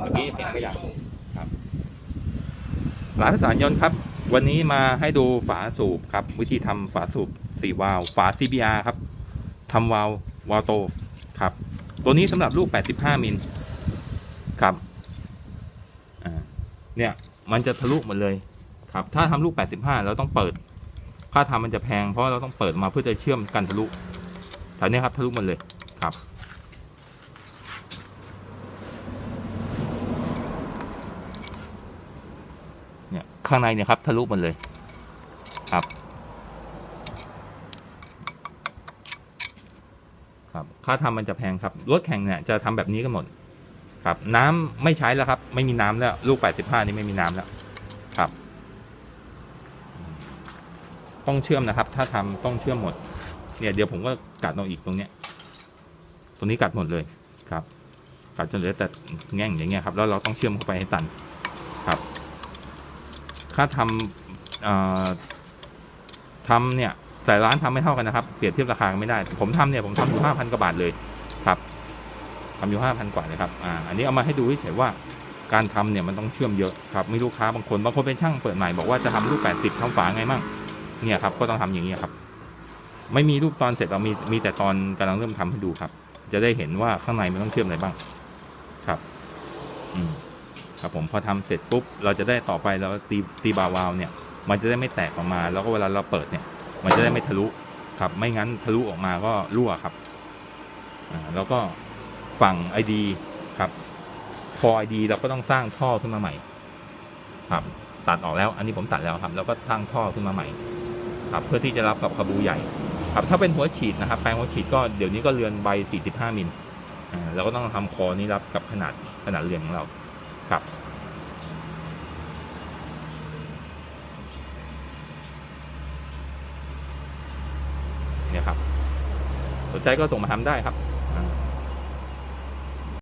เมื่อกี้เสียงไม่ดังครับร้านสารยนต์ครับ วันนี้มาให้ดูฝาสูบครับ วิธีทำฝาสูบสี่วาล์วฝา CBR ครับทำวาล์ววาล์วโตครับ ตัวนี้สำหรับลูก 85 มิลครับเนี่ยมันจะทะลุหมดเลยครับ ถ้าทำลูก 85 เราต้องเปิด ค่าทำมันจะแพงเพราะเราต้องเปิดมาเพื่อจะเชื่อมกันทะลุแถวนี้ครับทะลุหมดเลยครับ เนี่ยข้างในเนี่ยครับทะลุหมดเลยครับครับค่าทำมันจะแพงครับรถแข่งเนี่ยจะทำแบบนี้กันหมดครับ น้ำไม่ใช้แล้วครับ ไม่มีน้ำแล้วลูก 85 นี่ไม่มีน้ำแล้วครับ ต้องเชื่อมนะครับ ถ้าทำต้องเชื่อมหมด เนี่ยเดี๋ยวผมก็กัดเอาอีกตรงเนี้ยตรงนี้กัดหมดเลยครับ กัดจนเหลือแต่แง่งอย่างเงี้ยครับ แล้วเราต้องเชื่อมเข้าไปให้ตันครับ ค่าทำทำเนี่ยแต่ร้านทำไม่เท่ากันนะครับ เปรียบเทียบราคาไม่ได้ ผมทำเนี่ยผมทำอยู่ห้าพันกว่าบาทเลยครับทำอยู่ห้าพันกว่าเลยครับอ่าอันนี้เอามาให้ดูเฉยว่าการทำเนี่ยมันต้องเชื่อมเยอะครับมีลูกค้าบางคนบางคนเป็นช่างเปิดใหม่บอกว่าจะทำลูกแปดสิบทำฝาไงมั่งเนี่ยครับก็ต้องทำอย่างนี้ครับ ไม่มีรูปตอนเสร็จเรามีมีแต่ตอนกำลังเริ่มทำให้ดูครับ จะได้เห็นว่าข้างในมันต้องเชื่อมอะไรบ้างครับ อืม ครับผมพอทำเสร็จปุ๊บเราจะได้ต่อไปเราตีตีบาวาวเนี่ย มันจะได้ไม่แตกออกมา แล้วก็เวลาเราเปิดเนี่ย มันจะได้ไม่ทะลุครับ ไม่งั้นทะลุออกมาก็รั่วครับอ่าแล้วก็ฝั่ง ID ครับพอ ID เราก็ต้องสร้างท่อขึ้นมาใหม่ ครับ ตัดออกแล้ว อันนี้ผมตัดแล้วครับ แล้วก็สร้างท่อขึ้นมาใหม่ ครับ เพื่อที่จะรับกับคาบูใหญ่ ครับ ถ้าเป็นหัวฉีดนะครับ แปลงหัวฉีดก็เดี๋ยวนี้ก็เรือนใบ 45 มิลอ่าเราก็ต้องทำคอนี้รับกับขนาดขนาดเรือนของเรา ครับ เนี่ยครับ สนใจก็ส่งมาทำได้ครับ